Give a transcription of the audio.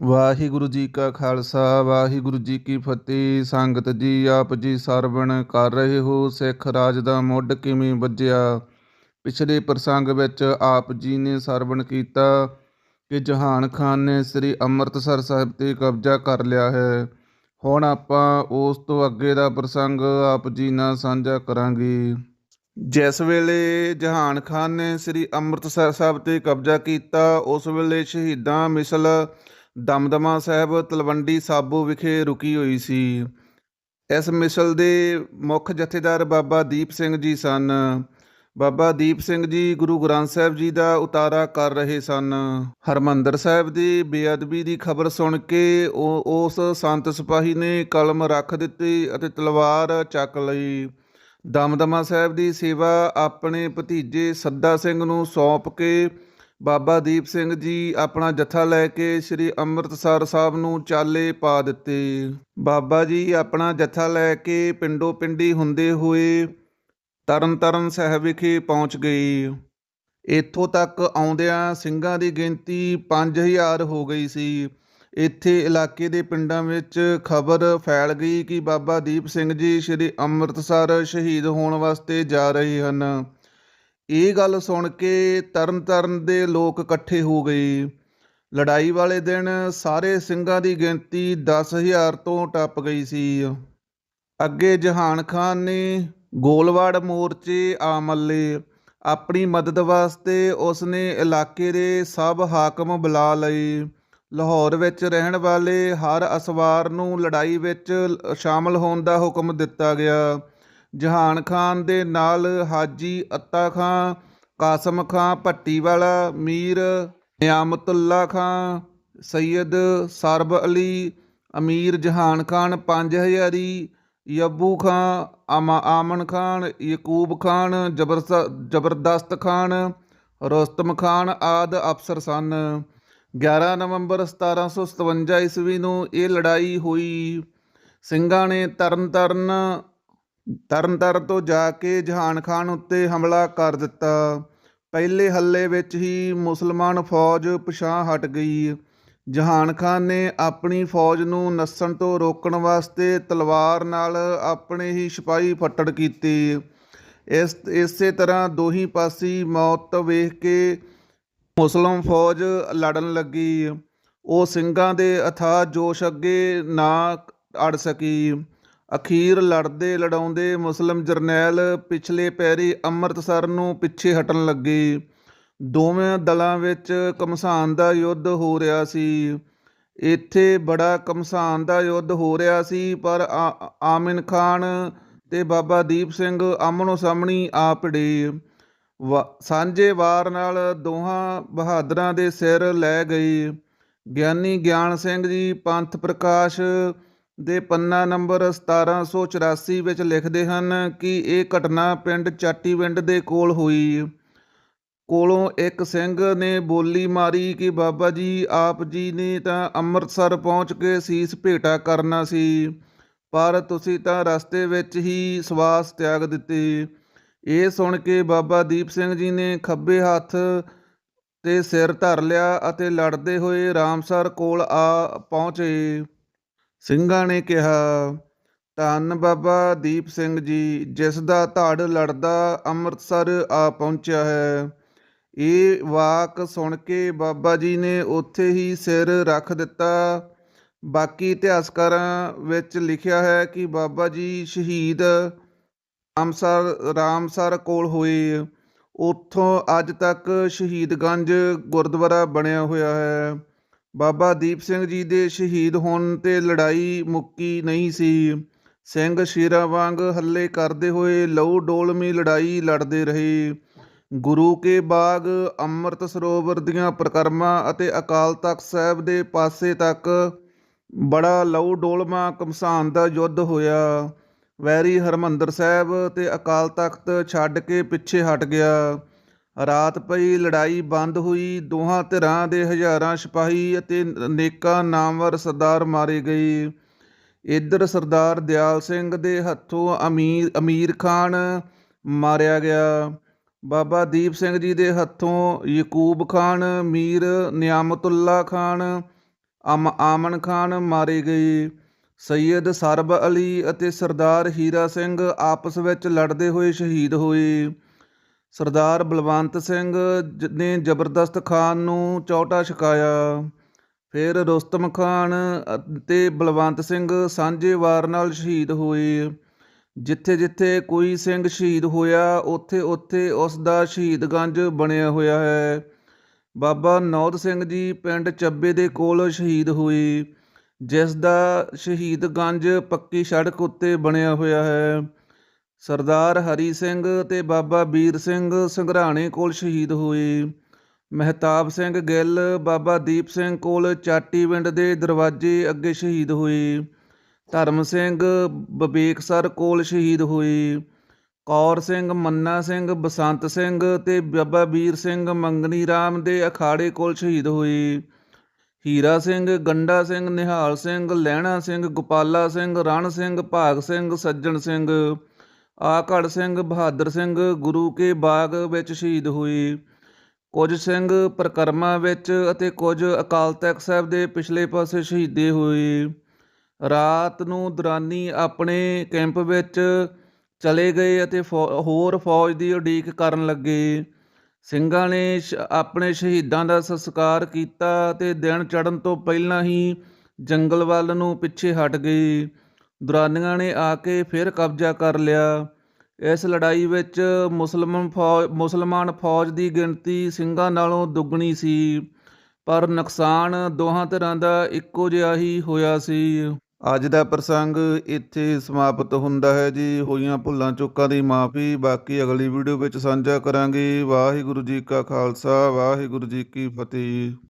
ਵਾਹਿਗੁਰੂ ਜੀ ਕਾ ਖਾਲਸਾ, ਵਾਹਿਗੁਰੂ ਜੀ ਕੀ ਫਤਿਹ। ਸੰਗਤ ਜੀ, ਆਪ ਜੀ ਸਰਵਣ ਕਰ ਰਹੇ ਹੋ, ਸਿੱਖ ਰਾਜ ਦਾ ਮੁੱਢ ਕਿਵੇਂ ਵੱਜਿਆ? ਪਿਛਲੇ ਪ੍ਰਸੰਗ ਵਿੱਚ ਆਪ ਜੀ ਨੇ ਸਰਵਣ ਕੀਤਾ ਕਿ ਜਹਾਨ ਖਾਨ ਨੇ ਸ੍ਰੀ ਅੰਮ੍ਰਿਤਸਰ ਸਾਹਿਬ ਤੇ ਕਬਜ਼ਾ ਕਰ ਲਿਆ ਹੈ। ਹੁਣ ਆਪਾਂ ਉਸ ਤੋਂ ਅੱਗੇ ਦਾ ਪ੍ਰਸੰਗ ਆਪ ਜੀ ਨਾਲ ਸਾਂਝਾ ਕਰਾਂਗੇ। ਜਿਸ ਵੇਲੇ ਜਹਾਨ ਖਾਨ ਨੇ ਸ੍ਰੀ ਅੰਮ੍ਰਿਤਸਰ ਸਾਹਿਬ ਤੇ ਕਬਜ਼ਾ ਕੀਤਾ, ਉਸ ਵੇਲੇ ਸ਼ਹੀਦਾਂ ਮਿਸਲ ਦਮਦਮਾ ਸਾਹਿਬ ਤਲਵੰਡੀ ਸਾਬੋ ਵਿਖੇ ਰੁਕੀ ਹੋਈ ਸੀ। ਇਸ ਮਿਸਲ ਦੇ ਮੁੱਖ ਜਥੇਦਾਰ ਬਾਬਾ ਦੀਪ ਸਿੰਘ ਜੀ ਸਨ। ਬਾਬਾ ਦੀਪ ਸਿੰਘ ਜੀ ਗੁਰੂ ਗ੍ਰੰਥ ਸਾਹਿਬ ਜੀ ਦਾ ਉਤਾਰਾ ਕਰ ਰਹੇ ਸਨ। ਹਰਮੰਦਰ ਸਾਹਿਬ ਦੀ ਬੇਅਦਬੀ ਦੀ ਖਬਰ ਸੁਣ ਕੇ ਉਹ ਉਸ ਸੰਤ ਸਿਪਾਹੀ ਨੇ ਕਲਮ ਰੱਖ ਦਿੱਤੀ ਅਤੇ ਤਲਵਾਰ ਚੱਕ ਲਈ। ਦਮਦਮਾ ਸਾਹਿਬ ਦੀ ਸੇਵਾ ਆਪਣੇ ਭਤੀਜੇ ਸੱਦਾ ਸਿੰਘ ਨੂੰ ਸੌਂਪ ਕੇ ਬਾਬਾ ਦੀਪ ਸਿੰਘ ਜੀ ਆਪਣਾ ਜੱਥਾ ਲੈ ਕੇ ਸ੍ਰੀ ਅੰਮ੍ਰਿਤਸਰ ਸਾਹਿਬ ਨੂੰ ਚਾਲੇ ਪਾ ਦਿੱਤੇ। ਬਾਬਾ ਜੀ ਆਪਣਾ ਜਥਾ ਲੈ ਕੇ ਪਿੰਡੋ ਪਿੰਡੀ ਹੁੰਦੇ ਹੋਏ ਤਰਨਤਾਰਨ ਸਾਹਿਬ ਵਿਖੇ ਪਹੁੰਚ ਗਏ। ਇੱਥੋਂ ਤੱਕ ਆਉਂਦਿਆਂ ਸਿੰਘਾਂ ਦੀ ਗਿਣਤੀ 5000 ਹੋ ਗਈ ਸੀ। ਇੱਥੇ ਇਲਾਕੇ ਦੇ ਪਿੰਡਾਂ ਵਿੱਚ ਖਬਰ ਫੈਲ ਗਈ ਕਿ ਬਾਬਾ ਦੀਪ ਸਿੰਘ ਜੀ ਸ੍ਰੀ ਅੰਮ੍ਰਿਤਸਰ ਸ਼ਹੀਦ ਹੋਣ ਵਾਸਤੇ ਜਾ ਰਹੇ ਹਨ। ਇਹ ਗੱਲ ਸੁਣ ਕੇ ਤਰਨਤਾਰਨ ਦੇ ਲੋਕ ਇਕੱਠੇ ਹੋ ਗਏ। ਲੜਾਈ ਵਾਲੇ ਦਿਨ ਸਾਰੇ ਸਿੰਘਾਂ ਦੀ ਗਿਣਤੀ 10000 ਤੋਂ ਟੱਪ ਗਈ ਸੀ। ਅੱਗੇ ਜਹਾਨ ਖਾਨ ਨੇ ਗੋਲਵਾੜ ਮੋਰਚੇ ਆ ਮੱਲੇ। ਆਪਣੀ ਮਦਦ ਵਾਸਤੇ ਉਸਨੇ ਇਲਾਕੇ ਦੇ ਸਭ ਹਾਕਮ ਬੁਲਾ ਲਏ। ਲਾਹੌਰ ਵਿੱਚ ਰਹਿਣ ਵਾਲੇ ਹਰ ਅਸਵਾਰ ਨੂੰ ਲੜਾਈ ਵਿੱਚ ਸ਼ਾਮਲ ਹੋਣ ਦਾ ਹੁਕਮ ਦਿੱਤਾ ਗਿਆ। ਜਹਾਨ ਖਾਨ ਦੇ ਨਾਲ ਹਾਜੀ ਅੱਤਾ ਖਾਂ ਕਾਸਮ ਖਾਂ ਭੱਟੀਵਾਲਾ, ਮੀਰ ਨਿਆਮਤੁੱਲਾ ਖਾਂ ਸੈਯਦ ਸਰਬ ਅਲੀ, ਅਮੀਰ ਜਹਾਨ ਖਾਨ ਪੰਜ ਹਜ਼ਾਰੀ, ਯੱਬੂ ਖਾਂ ਆਮਾ ਆਮਨ ਖਾਨ, ਯਕੂਬ ਖਾਨ, ਜ਼ਬਰਸ- ਜ਼ਬਰਦਸਤ ਖਾਨ, ਰੋਸਤਮ ਖਾਨ ਆਦ ਅਫਸਰ ਸਨ। 11 ਨਵੰਬਰ 1757 ਈਸਵੀ ਨੂੰ ਇਹ ਲੜਾਈ ਹੋਈ। ਸਿੰਘਾਂ ਨੇ ਤਰਨਤਾਰਨ ਤਰਨਤਾਰਨ ਤੋਂ ਜਾ ਕੇ ਜਹਾਨ ਖਾਨ ਉੱਤੇ ਹਮਲਾ ਕਰ ਦਿੱਤਾ। ਪਹਿਲੇ ਹੱਲੇ ਵਿੱਚ ਹੀ ਮੁਸਲਮਾਨ ਫੌਜ ਪਿਛਾਂਹ ਹਟ ਗਈ। ਜਹਾਨ ਖਾਨ ਨੇ ਆਪਣੀ ਫੌਜ ਨੂੰ ਨੱਸਣ ਤੋਂ ਰੋਕਣ ਵਾਸਤੇ ਤਲਵਾਰ ਨਾਲ ਆਪਣੇ ਹੀ ਸਿਪਾਹੀ ਫੱਟੜ ਕੀਤੇ। ਇਸ, ਇਸੇ ਤਰ੍ਹਾਂ ਦੋਹੀ ਪਾਸੀ ਮੌਤ ਵੇਖ ਕੇ ਮੁਸਲਮ ਫੌਜ ਲੜਨ ਲੱਗੀ। ਉਹ ਸਿੰਘਾਂ ਦੇ ਅਥਾਹ ਜੋਸ਼ ਅੱਗੇ ਨਾ ਅੜ ਸਕੀ। ਅਖੀਰ ਲੜਦੇ ਲੜਾਉਂਦੇ ਮੁਸਲਿਮ ਜਰਨੈਲ ਪਿਛਲੇ ਪੈਰੀ ਅੰਮ੍ਰਿਤਸਰ ਨੂੰ ਪਿੱਛੇ ਹਟਣ ਲੱਗੇ। ਦੋਵੇਂ ਦਲਾਂ ਵਿੱਚ ਕਮਸਾਨ ਦਾ ਯੁੱਧ ਹੋ ਰਿਹਾ ਸੀ। ਇੱਥੇ ਬੜਾ ਕਮਸਾਨ ਦਾ ਯੁੱਧ ਹੋ ਰਿਹਾ ਸੀ, ਪਰ ਆ- ਆਮਿਨ ਖਾਨ ਤੇ ਬਾਬਾ ਦੀਪ ਸਿੰਘ ਆਮਣੋ ਸਾਹਮਣੀ ਆ ਭਿੜੇ। ਵਾ- ਸਾਂਝੇ ਵਾਰ ਨਾਲ ਦੋਹਾਂ ਬਹਾਦਰਾਂ ਦੇ ਸਿਰ ਲੈ ਗਏ ਗਿਆਨੀ ਗਿਆਨ ਸਿੰਘ ਜੀ, ਪੰਥ ਪ੍ਰਕਾਸ਼ ਦੇ ਪੰਨਾ ਨੰਬਰ 1784 ਵਿੱਚ ਲਿਖਦੇ ਹਨ ਕਿ ਇਹ ਘਟਨਾ ਪਿੰਡ ਚਾਟੀਵਿੰਡ ਦੇ ਕੋਲ ਹੋਈ। ਕੋਲੋਂ ਇੱਕ ਸਿੰਘ ਨੇ ਬੋਲੀ ਮਾਰੀ ਕਿ ਬਾਬਾ ਜੀ, ਆਪ ਜੀ ਨੇ ਤਾਂ ਅੰਮ੍ਰਿਤਸਰ ਪਹੁੰਚ ਕੇ ਸੀਸ ਭੇਟਾ ਕਰਨਾ ਸੀ, ਪਰ ਤੁਸੀਂ ਤਾਂ ਰਸਤੇ ਵਿੱਚ ਹੀ ਸਵਾਸ ਤਿਆਗ ਦਿੱਤੇ। ਇਹ ਸੁਣ ਕੇ ਬਾਬਾ ਦੀਪ ਸਿੰਘ ਜੀ ਨੇ ਖੱਬੇ ਹੱਥ ਤੇ ਸਿਰ ਧਰ ਲਿਆ ਅਤੇ ਲੜਦੇ ਹੋਏ ਰਾਮਸਰ ਕੋਲ ਆ ਪਹੁੰਚੇ। ਸਿੰਘਾਂ ਨੇ ਕਿਹਾ, ਧੰਨ ਬਾਬਾ ਦੀਪ ਸਿੰਘ ਜੀ, ਜਿਸ ਦਾ ਧੜ ਲੜਦਾ ਅੰਮ੍ਰਿਤਸਰ ਆ ਪਹੁੰਚਿਆ ਹੈ। ਇਹ ਵਾਕ ਸੁਣ ਕੇ ਬਾਬਾ ਜੀ ਨੇ ਉੱਥੇ ਹੀ ਸਿਰ ਰੱਖ ਦਿੱਤਾ। ਬਾਕੀ ਇਤਿਹਾਸਕਾਰਾਂ ਵਿੱਚ ਲਿਖਿਆ ਹੈ ਕਿ ਬਾਬਾ ਜੀ ਸ਼ਹੀਦ ਰਾਮਸਰ ਰਾਮਸਰ ਕੋਲ ਹੋਏ। ਉੱਥੋਂ ਅੱਜ ਤੱਕ ਸ਼ਹੀਦਗੰਜ ਗੁਰਦੁਆਰਾ ਬਣਿਆ ਹੋਇਆ ਹੈ। ਬਾਬਾ ਦੀਪ ਸਿੰਘ ਜੀ ਦੇ ਸ਼ਹੀਦ ਹੋਣ ਤੇ ਲੜਾਈ ਮੁੱਕੀ ਨਹੀਂ ਸੀ। ਸਿੰਘ ਸ਼ੇਰਾਂ ਵਾਂਗ ਹੱਲੇ ਕਰਦੇ ਹੋਏ ਲਹੂ ਡੋਲਮੀ ਲੜਾਈ ਲੜਦੇ ਰਹੇ। ਗੁਰੂ ਕੇ ਬਾਗ, ਅੰਮ੍ਰਿਤ ਸਰੋਵਰ ਦੀਆਂ ਪ੍ਰਕਰਮਾਂ ਅਤੇ ਅਕਾਲ ਤਖਤ ਸਾਹਿਬ ਦੇ ਪਾਸੇ ਤੱਕ ਬੜਾ ਲਹੂ ਡੋਲਮਾ ਕਮਸਾਨ ਦਾ ਯੁੱਧ ਹੋਇਆ। ਵੈਰੀ ਹਰਮੰਦਰ ਸਾਹਿਬ ਤੇ ਅਕਾਲ ਤਖਤ ਛੱਡ ਕੇ ਪਿੱਛੇ ਹਟ ਗਿਆ। ਰਾਤ ਪਈ ਲੜਾਈ ਬੰਦ ਹੋਈ, ਦੋਹਾਂ ਧਿਰਾਂ ਦੇ ਹਜ਼ਾਰਾਂ ਸਿਪਾਹੀ ਅਤੇ ਅਨੇਕਾਂ ਨਾਮਵਰ ਸਰਦਾਰ ਮਾਰੇ ਗਏ। ਇੱਧਰ ਸਰਦਾਰ ਦਿਆਲ ਸਿੰਘ ਦੇ ਹੱਥੋਂ ਅਮੀਰ ਅਮੀਰ ਖਾਨ ਮਾਰਿਆ ਗਿਆ। ਬਾਬਾ ਦੀਪ ਸਿੰਘ ਜੀ ਦੇ ਹੱਥੋਂ ਯਕੂਬ ਖਾਨ, ਮੀਰ ਨਿਆਮਤੁੱਲਾ ਖਾਨ, ਅਮ, ਆਮਨ ਖਾਨ ਮਾਰੇ ਗਏ। ਸੈਯਦ ਸਰਬ ਅਲੀ ਅਤੇ ਸਰਦਾਰ ਹੀਰਾ ਸਿੰਘ ਆਪਸ ਵਿੱਚ ਲੜਦੇ ਹੋਏ ਸ਼ਹੀਦ ਹੋਏ। ਸਰਦਾਰ ਬਲਵੰਤ ਸਿੰਘ ਜ- ਨੇ ਜ਼ਬਰਦਸਤ ਖਾਨ ਨੂੰ ਚੌਟਾ ਛਕਾਇਆ। ਫਿਰ ਰੁਸਤਮ ਖਾਨ ਅਤੇ ਬਲਵੰਤ ਸਿੰਘ ਸਾਂਝੇ ਵਾਰ ਨਾਲ ਸ਼ਹੀਦ ਹੋਏ। ਜਿੱਥੇ ਜਿੱਥੇ ਕੋਈ ਸਿੰਘ ਸ਼ਹੀਦ ਹੋਇਆ ਉੱਥੇ ਉੱਥੇ ਉਸ ਦਾ ਸ਼ਹੀਦਗੰਜ ਬਣਿਆ ਹੋਇਆ ਹੈ। ਬਾਬਾ ਨੌਦ ਸਿੰਘ ਜੀ ਪਿੰਡ ਚੱਬੇ ਦੇ ਕੋਲ ਸ਼ਹੀਦ ਹੋਏ ਜਿਸ ਦਾ ਸ਼ਹੀਦਗੰਜ ਪੱਕੀ ਸੜਕ ਉੱਤੇ ਬਣਿਆ ਹੋਇਆ ਹੈ। ਸਰਦਾਰ ਹਰੀ ਸਿੰਘ ਤੇ ਬਾਬਾ ਵੀਰ ਸਿੰਘ ਸੰਘਰਾਣੇ ਕੋਲ ਸ਼ਹੀਦ ਹੋਏ। ਮਹਿਤਾਬ ਸਿੰਘ ਗਿੱਲ, ਬਾਬਾ ਦੀਪ ਸਿੰਘ ਕੋਲ ਚਾਟੀਵਿੰਡ ਦੇ ਦਰਵਾਜ਼ੇ ਅੱਗੇ ਸ਼ਹੀਦ ਹੋਏ। ਧਰਮ ਸਿੰਘ ਬਬੇਕਸਰ ਕੋਲ ਸ਼ਹੀਦ ਹੋਏ। ਕੌਰ ਸਿੰਘ, ਮੰਨਾ ਸਿੰਘ, ਬਸੰਤ ਸਿੰਘ ਤੇ ਬਾਬਾ ਵੀਰ ਸਿੰਘ ਮੰਗਨੀ ਰਾਮ ਦੇ ਅਖਾੜੇ ਕੋਲ ਸ਼ਹੀਦ ਹੋਏ। ਹੀਰਾ ਸਿੰਘ, ਗੰਡਾ ਸਿੰਘ, ਨਿਹਾਲ ਸਿੰਘ, ਲਹਿਣਾ ਸਿੰਘ, ਗੋਪਾਲਾ ਸਿੰਘ, ਰਣ ਸਿੰਘ, ਭਾਗ ਸਿੰਘ, ਸੱਜਣ ਸਿੰਘ ਆਕੜ ਸਿੰਘ, ਬਹਾਦਰ ਸਿੰਘ, ਗੁਰੂ ਕੇ ਬਾਗ ਵਿੱਚ ਸ਼ਹੀਦ ਹੋਏ ਕੁਝ ਸਿੰਘ ਪ੍ਰਕਰਮਾ ਵਿੱਚ ਅਤੇ ਕੁਝ ਅਕਾਲ ਤਖਤ ਸਾਹਿਬ ਦੇ ਪਿਛਲੇ ਪਾਸੇ ਸ਼ਹੀਦੇ ਹੋਏ। ਰਾਤ ਨੂੰ ਦੌਰਾਨੀ ਆਪਣੇ ਕੈਂਪ ਵਿੱਚ ਚਲੇ ਗਏ ਅਤੇ ਫੌ- ਹੋਰ ਫੌਜ ਦੀ ਉਡੀਕ ਕਰਨ ਲੱਗੇ। ਸਿੰਘਾਂ ਨੇ ਸ਼- ਆਪਣੇ ਸ਼ਹੀਦਾਂ ਦਾ ਸੰਸਕਾਰ ਕੀਤਾ ਤੇ ਦਿਨ ਚੜ੍ਹਨ ਤੋਂ ਪਹਿਲਾਂ ਹੀ ਜੰਗਲ ਵੱਲ ਨੂੰ ਪਿੱਛੇ ਹਟ ਗਏ। ਦੁਰਾਨੀਆਂ ਨੇ ਆ ਕੇ ਫਿਰ ਕਬਜ਼ਾ ਕਰ ਲਿਆ। ਇਸ ਲੜਾਈ ਵਿੱਚ ਮੁਸਲਮਾਨ ਫੌਜ ਮੁਸਲਮਾਨ ਫੌਜ ਦੀ ਗਿਣਤੀ ਸਿੰਘਾਂ ਨਾਲੋਂ ਦੁੱਗਣੀ ਸੀ, ਪਰ ਨੁਕਸਾਨ ਦੋਹਾਂ ਧਿਰਾਂ ਦਾ ਇੱਕੋ ਜਿਹਾ ਹੀ ਹੋਇਆ ਸੀ। ਅੱਜ ਦਾ ਪ੍ਰਸੰਗ ਇੱਥੇ ਸਮਾਪਤ ਹੁੰਦਾ ਹੈ ਜੀ। ਹੋਈਆਂ ਭੁੱਲਾਂ ਚੁੱਕਾਂ ਦੀ ਮਾਫੀ। ਬਾਕੀ ਅਗਲੀ ਵੀਡੀਓ ਵਿੱਚ ਸਾਂਝਾ ਕਰਾਂਗੇ। ਵਾਹਿਗੁਰੂ ਜੀ ਕਾ ਖਾਲਸਾ, ਵਾਹਿਗੁਰੂ ਜੀ ਕੀ ਫਤਿਹ।